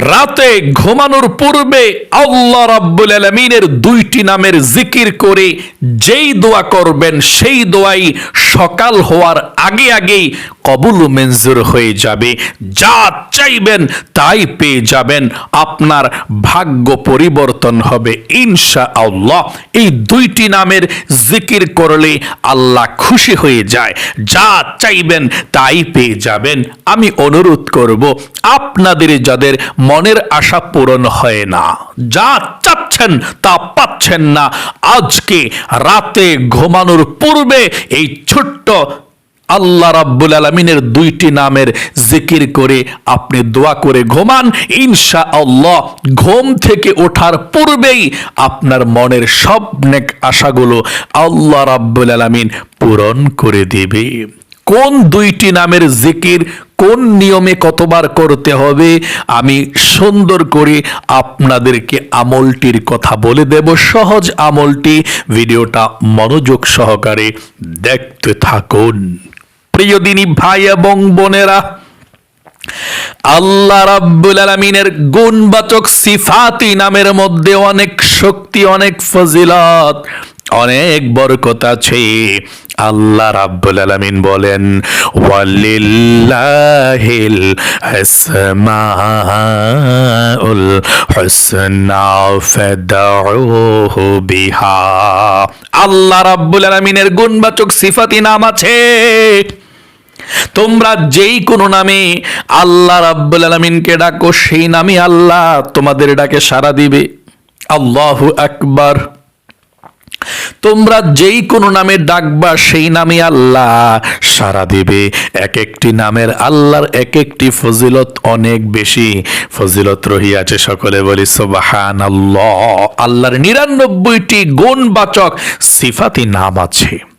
রাতে ঘুমানোর পূর্বে আল্লাহ রাব্বুল আলমিনের দুইটি নামের জিকির করে যেই দোয়া করবেন, সেই দোয়াই সকাল হওয়ার আগে আগেই কবুল মঞ্জুর হয়ে যাবে। যা চাইবেন, তাই পেয়ে যাবেন। আপনার ভাগ্য পরিবর্তন হবে ইনশা আল্লাহ এই দুইটি নামের জিকির করলে আল্লাহ খুশি হয়ে যায়। যা চাইবেন, তাই পেয়ে যাবেন। আমি অনুরোধ করব, আপনাদের যাদের মনের আশা পূরণ হয় না, যা চাচ্ছেন তা পাচ্ছেন না, আজকে রাতে ঘুমানোর পূর্বে এই ছোট্ট আল্লাহ রাব্বুল আলমিনের দুইটি নামের জিকির করে আপনি দোয়া করে ঘুমান। ইনশা আল্লাহ ঘুম থেকে ওঠার পূর্বেই আপনার মনের সব নেক আশাগুলো আল্লাহ রাব্বুল আলমিন পূরণ করে দেবে। কোন দুইটি নামের জিকির কোন নিয়মে কতবার করতে হবে আমি সুন্দর করে আপনাদেরকে আমলটির কথা বলে দেব। সহজ আমলটি, ভিডিওটা মনোযোগ সহকারে দেখতে থাকুন। প্রিয় দিনী ভাই এবং বোনেরা, আল্লাহ রাব্বুল আলামিনের গুণবাচক সিফাতি নামের মধ্যে অনেক শক্তি, অনেক ফজিলত, অনেক বরকত আছে। আল্লাহ রাব্বুল আলামিন বলেন, ওয়ালিল্লাহিল আসমাউল হুসনা ফাদউহু বিহা। আল্লাহ রাব্বুল আলামিনের গুণবাচক সিফাতি নাম আছে তোমরা যেই কোনো নামে আল্লাহ রাব্বুল আলমিনকে ডাকো, সেই নামে আল্লাহ তোমাদের ডাকে সাড়া দিবে। আল্লাহু আকবার। তোমরা যেই কোনো নামে ডাকবা, সেই নামে আল্লাহ সারা দিবে। এক একটি নামের আল্লাহর এক একটি ফজিলত অনেক বেশি। ফজিলত রহিয়াছে সকলে বলি সোবাহান আল্লাহ আল্লাহর নিরানব্বইটি গুণবাচক সিফাতি নাম আছে।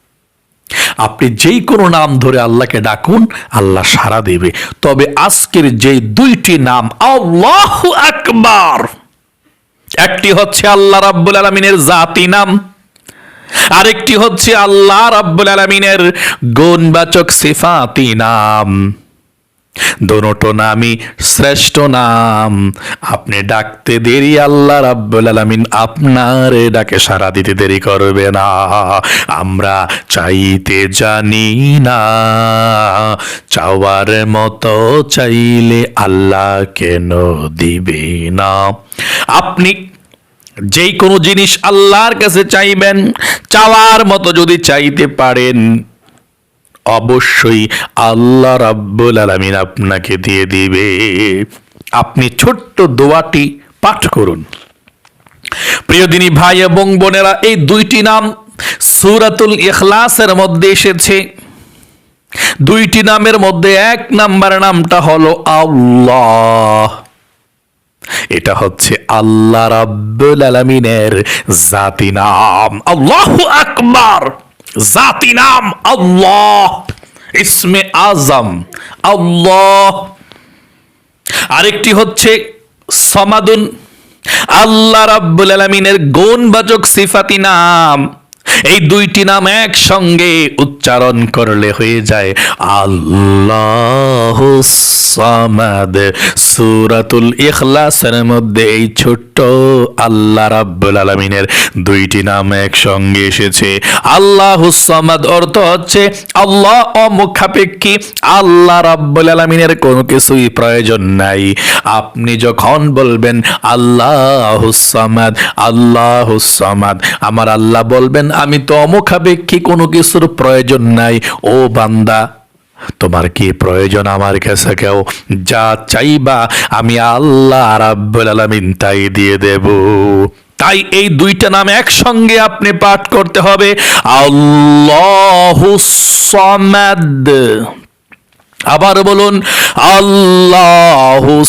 আপনি যেই কোনো নাম ধরে আল্লাহকে ডাকুন, আল্লাহ সাড়া দেবে। তবে আজকের যে দুইটি নাম, আল্লাহ আকবার, একটি হচ্ছে আল্লাহ রাব্বুল আলমিনের জাতি নাম, আরেকটি হচ্ছে আল্লাহ রাব্বুল আলমিনের গুণবাচক সিফাতি নাম। দোনোটো নামই শ্রেষ্ঠ নাম। আপনি ডাকতে দেরি, আল্লাহ রাব্বুল আলামিন আপনার ডাকে সারা দিতে দেরি করবে না। আমরা চাইতে জানি না, চাওয়ার মতো চাইলে আল্লাহ কেন দিবে না? আপনি যেই কোনো জিনিস আল্লাহর কাছে চাইবেন, চাওয়ার মতো যদি চাইতে পারেন অবশ্যই আল্লাহ রাব্বুল আলামিন আপনাকে দিয়ে দিবে। আপনি ছোট্ট দোয়াটি পাঠ করুন। প্রিয় দিনী ভাই এবং বোনেরা, এই দুইটি নাম সুরাতুল ইখলাসের মধ্যে এসেছে। দুইটি নামের মধ্যে এক নাম্বার নামটা হলো আল্লাহ। এটা হচ্ছে আল্লাহ রাব্বুল আলামিনের জাতি নাম। আল্লাহু আকবার! জাতি নাম আল্লাহ। ইসমে আজম, আল্লাহ। আরেকটি হচ্ছে সমাদুন। আল্লাহ রাব্বুল আলামিনের গুণবাচক সিফাতি নাম। এই দুইটি নাম একসঙ্গে উচ্চারণ করলে হয়ে যায় আল্লাহ সামাদ। সুরাতুল ইখলাসের মধ্যে এই ছোট্ট আল্লাহ রাব্বুল আলামিনের দুইটি নাম একসঙ্গে এসেছে। আল্লাহ সামাদ অর্থ হচ্ছে আল্লাহ অমুখাপেক্ষী, আল্লাহ রাব্বুল আলামিনের কোনো কিছুই প্রয়োজন নাই। আপনি যখন বলবেন আল্লাহ সামাদ আল্লাহ সামাদ, আমার আল্লাহ বলবেন, আমি তো অমুখাপেক্ষী, কোনো কিছুর প্রয়োজন নাই। ও বান্দা, তোমার কি প্রয়োজন আমার কাছে কেউ? যা চাইবা আমি আল্লাহ রাব্বুল আলামিন তাই দিয়ে দেব। তাই এই দুইটা নাম একসঙ্গে আপনি পাঠ করতে হবে। আল্লাহু আবার বলুন, আল্লাহু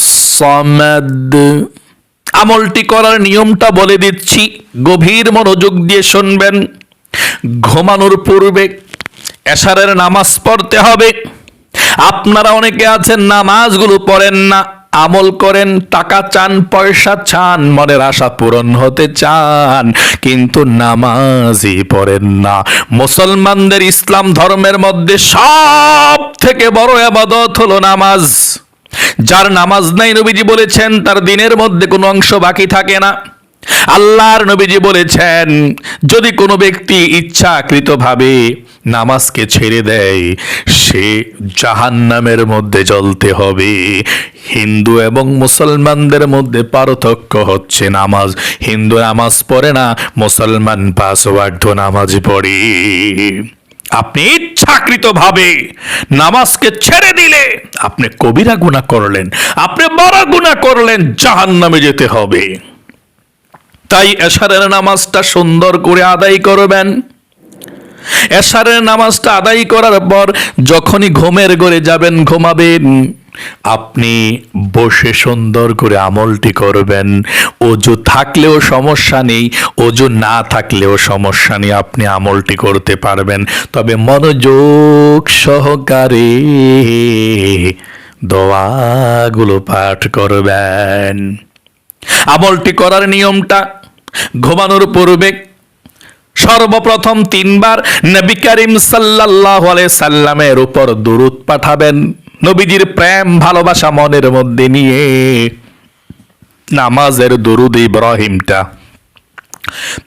আমলটি করার নিয়মটা বলে দিচ্ছি। গভীর মনোযোগ দিয়ে শুনবেন। ঘুমানোর পূর্বে এশারের নামাজ পড়তে হবে। আপনারা অনেকে আছেন, নামাজগুলো পড়েন না, আমল করেন, টাকা চান, পয়সা চান, মনের আশা পূরণ হতে চান, কিন্তু নামাজই পড়েন না। মুসলমানদের ইসলাম ধর্মের মধ্যে সব থেকে বড় আবাদত হলো নামাজ। যার নামাজ নাই নবীজি বলেছেন, তার দিনের মধ্যে কোনো অংশ বাকি থাকে না। আল্লাহর নবীজি বলেছেন, যদি কোনো ব্যক্তি ইচ্ছাকৃতভাবে নামাজকে ছেড়ে দেয়, সে জাহান্নামের মধ্যে জ্বলতে হবে। হিন্দু এবং মুসলমানদের মধ্যে পার্থক্য হচ্ছে নামাজ। হিন্দু নামাজ পড়ে না, মুসলমান পাঁচ নামাজ পড়ে। আপনি ইচ্ছাকৃতভাবে নামাজকে ছেড়ে দিলে আপনি কবিরা গুণা করলেন, আপনি বড় গুণা করলেন, জাহান্নামে যেতে হবে। তাই এশারের নামাজটা সুন্দর করে আদায় করবেন। এশারের নামাজটা আদায় করার পর যখনই ঘুমের ঘরে যাবেন, ঘুমাবেন, আপনি বসে সুন্দর করে আমলটি করবেন। অজু থাকলেও সমস্যা নেই, অজু না থাকলেও সমস্যা নেই, আপনি আমলটি করতে পারবেন। তবে মনোযোগ সহকারে দোয়াগুলো পাঠ করবেন। আমলটি করার নিয়মটা ঘুমানোর পূর্বে সর্বপ্রথম তিনবার নবী করিম আলাইহি সাল্লামের উপর দুরুদ পাঠাবেন। নবীজির প্রেম, ভালোবাসা মনের মধ্যে নিয়ে নামাজের দুরুদ ইব্রাহিমটা।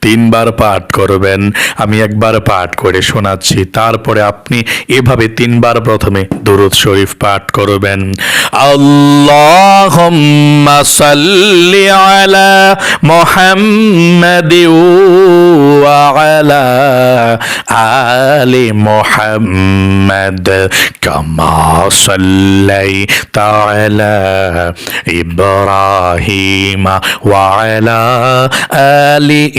তিনবার পাঠ করবেন। আমি একবার পাঠ করে শোনাচ্ছি। তারপরে আপনি এভাবে তিনবার প্রথমে দুরুদ শরীফ পাঠ করবেন। আল্লাহুম্মা সাল্লি আলা মুহাম্মাদি আলা আলি মুহাম্মাদ কামা সাল্লাইতা আলা ইব্রাহিম ওয়া আলা আলি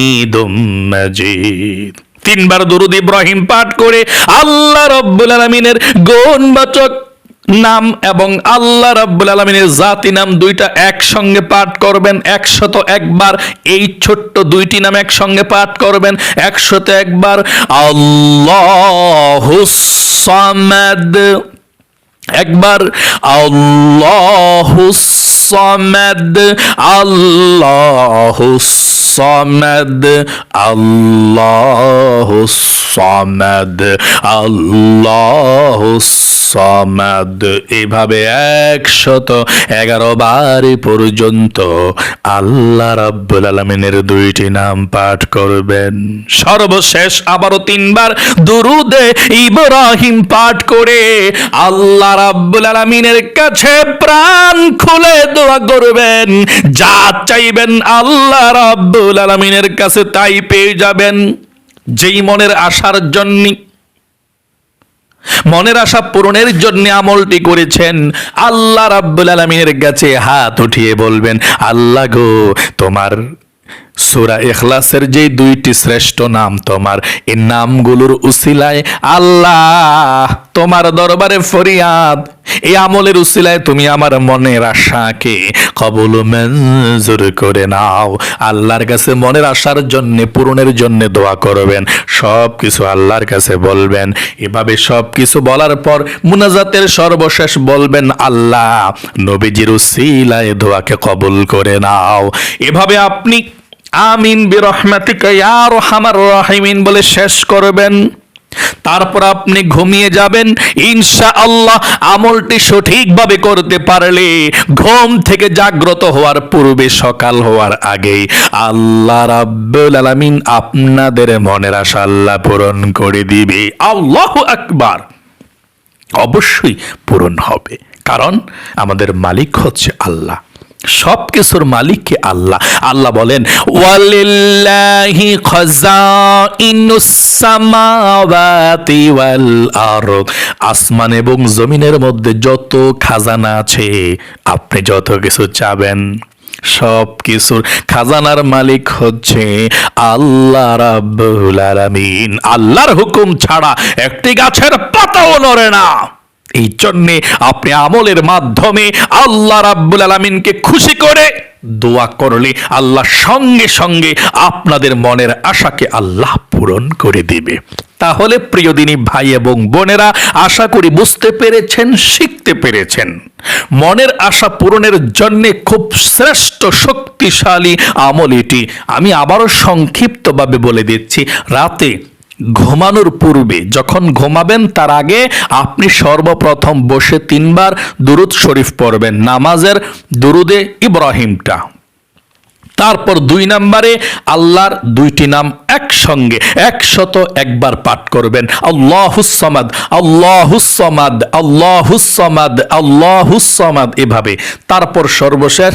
হামিদুম তিনবার দরুদ ইব্রাহিম পাঠ করে আল্লাহ রব্বুল আলমিনের গৌণবাচক নাম এবং আল্লাহ রাব্বুল আলমিনের জাতি নাম দুইটা একসঙ্গে পাঠ করবেন। একশত একবার এই ছোট্ট দুইটি নাম একসঙ্গে পাঠ করবেন। একশত একবার আল্লাহ সামাদ। একবার আল্লাহ সামাদ। আল্লাহ সামাদ আল্লাহ সামাদ আল্লাহ সামাদ। এভাবে একশত এগারো বার পর্যন্ত আল্লাহ রাব্বুল আলমিনের দুইটি নাম পাঠ করবেন। সর্বশেষ আবারও তিনবার দুরুদে ইব্রাহিম পাঠ করে আল্লাহ রাব্বুল আলমিনের কাছে প্রাণ খুলে দোয়া করবেন। যা চাইবেন আল্লাহ রাব্বুল আলমিনের কাছে তাই পেয়ে যাবেন। যেই মনের আশার জন্য মনের আশা পূরণের জন্য আমলটি করেছেন। আল্লাহ রাব্বুল আলমিনের কাছে হাত উঠিয়ে বলবেন, আল্লাহ গো, তোমার সুরা এখলাসের যে দুইটি শ্রেষ্ঠ নাম তোমার, এই নামগুলোর উসিলায় আল্লাহ তোমার দরবারে ফরিয়াদ এই আমলের উসিলায় তুমি আমার মনের আশাকে কবল মঞ্জুর করে নাও। আল্লাহর কাছে মনের আশার জন্য, পূরণের জন্য দোয়া করবেন। সব কিছু আল্লাহর কাছে বলবেন। এভাবে সব কিছু বলার পর মুনাজাতের সর্বশেষ বলবেন, আল্লাহ নবীজির উসিলায় দোয়াকে কবুল করে নাও। এভাবে আপনি আমিন বিরহমাতিকা ইয়া রহমার রাহিমিন বলে শেষ করবেন। তারপর আপনি ঘুমিয়ে যাবেন। ইনশা আল্লাহ আমলটি সঠিকভাবে করতে পারলে ঘুম থেকে জাগ্রত হওয়ার পূর্বে সকাল হওয়ার আগেই আল্লাহ রাব্বুল আলামিন আপনাদের মনের আশা আল্লাহ পূরণ করে দিবে। আল্লাহ আকবার। অবশ্যই পূরণ হবে। কারণ আমাদের মালিক হচ্ছে আল্লাহ। সব কিছুর মালিককে আল্লাহ। আল্লাহ বলেন, ওয়ালিল্লাহি খাজাইনুস সামাওয়াতি ওয়াল আরদ। আসমান এবং জমিনের মধ্যে যত খাজানা আছে, আপনি যত কিছু চাবেন সব কিছুর খাজানার মালিক হচ্ছে আল্লাহ রাব্বুল আলামিন। আল্লাহর হুকুম ছাড়া একটি গাছের পাতাও নড়ে না। এই জন্যে আপনি আমলের মাধ্যমে আল্লাহ রাব্বুল আলমিনকে খুশি করে দোয়া করলে আল্লাহ সঙ্গে সঙ্গে আপনাদের মনের আশাকে আল্লাহ পূরণ করে দেবে। তাহলে প্রিয় দিনী ভাই এবং বোনেরা, আশা করি বুঝতে পেরেছেন, শিখতে পেরেছেন। মনের আশা পূরণের জন্য খুব শ্রেষ্ঠ শক্তিশালী আমল এটি। আমি আবারও সংক্ষিপ্তভাবে বলে দিচ্ছি, রাতে ঘুমানোর পূর্বে, যখন ঘুমাবেন তার আগে আপনি সর্বপ্রথম বসে তিনবার দুরুদ শরীফ পড়বেন, নামাজের দুরুদে ইব্রাহিমটা। তারপর দুই নম্বরে আল্লাহর দুইটি নাম একসঙ্গে, একশত একবার পাঠ করবেন আল্লাহুসমাদ আল্লাহুসমাদ আল্লাহুসমাদ আল্লাহুসমাদ এভাবে। তারপর সর্বশেষ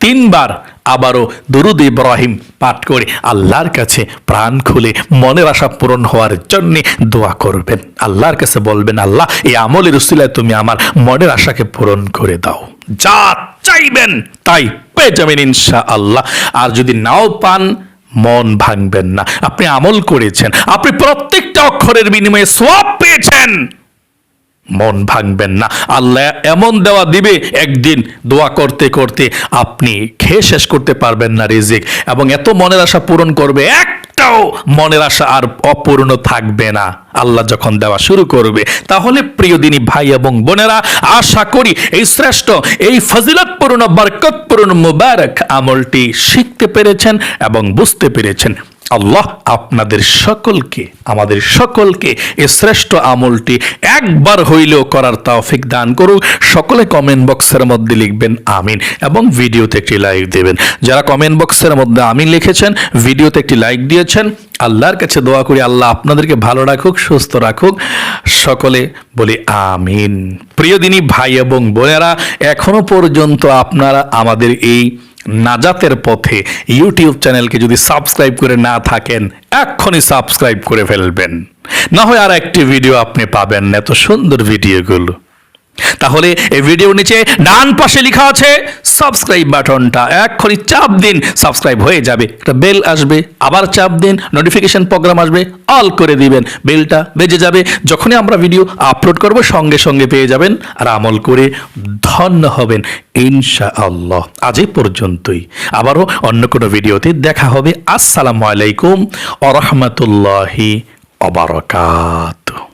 তিনবার আবারও দুরুদ ইব্রাহিম পাঠ করে আল্লাহর কাছে প্রাণ খুলে মনের আশা পূরণ হওয়ার জন্য দোয়া করবেন। আল্লাহর কাছে বলবেন, আল্লাহ, এই আমলের উসিলায় তুমি আমার মনের আশাকে পূরণ করে দাও। যা চাইবেন তাই পেয়ে যাবেন ইনশা আল্লাহ আর যদি নাও পান, মন ভাঙবেন না। আপনি আমল করেছেন, আপনি প্রত্যেকটা অক্ষরের বিনিময়ে সোয়াব পেয়েছেন। মন ভাঙবেন না। আল্লাহ এমন দেওয়া দিবে, একদিন দোয়া করতে করতে আপনি খেয়ে শেষ করতে পারবেন না রিজিক। এবং এত মনের আশা পূরণ করবে, একটাও মনের আশা আর অপূর্ণ থাকবে না। আল্লাহ যখন দেওয়া শুরু করবে, তাহলে প্রিয় দিনী ভাই এবং বোনেরা, আশা করি এই শ্রেষ্ঠ, এই ফজিলতপূর্ণ, বরকতপূর্ণ, মুবারক আমলটি শিখতে পেরেছেন এবং বুঝতে পেরেছেন। আল্লাহ আপনাদের সকলকে, আমাদের সকলকে এ শ্রেষ্ঠ আমলটি একবার হইলেও করার তৌফিক দান করুক সকলে কমেন্ট বক্সের মধ্যে লিখবেন আমিন এবং ভিডিওতে একটি লাইক দেবেন। যারা কমেন্ট বক্সের মধ্যে আমিন লিখেছেন, ভিডিওতে একটি লাইক দিয়েছেন, আল্লাহর কাছে দোয়া করি আল্লাহ আপনাদেরকে ভালো রাখুক, সুস্থ রাখুক। সকলে বলি আমিন। প্রিয় দিনী ভাই এবং বোনেরা, এখনও পর্যন্ত আপনারা আমাদের এই নাজাতের পথে ইউটিউব চ্যানেলকে যদি সাবস্ক্রাইব করে না থাকেন, এক্ষুনি সাবস্ক্রাইব করে ফেলবেন। না হয় আর একটি ভিডিও আপনি পাবেন না এত সুন্দর ভিডিওগুলো। তাহলে এই ভিডিও নিচে ডান পাশে লেখা আছে, সাবস্ক্রাইব বাটনটা এক্ষুনি চাপ দিন, সাবস্ক্রাইব হয়ে যাবে। একটা বেল আসবে, আবার চাপ দিন, নোটিফিকেশন প্রোগ্রাম আসবে, অল করে দিবেন, বেলটা বেজে যাবে। যখনই আমরা ভিডিও আপলোড করব, সঙ্গে সঙ্গে পেয়ে যাবেন আর আমল করে ধন্য হবেন ইনশা আল্লাহ আজ পর্যন্তই। আবারও অন্য কোনো ভিডিওতে দেখা হবে। আসসালামু আলাইকুম আ রহমতুল্লাহি অবরকাত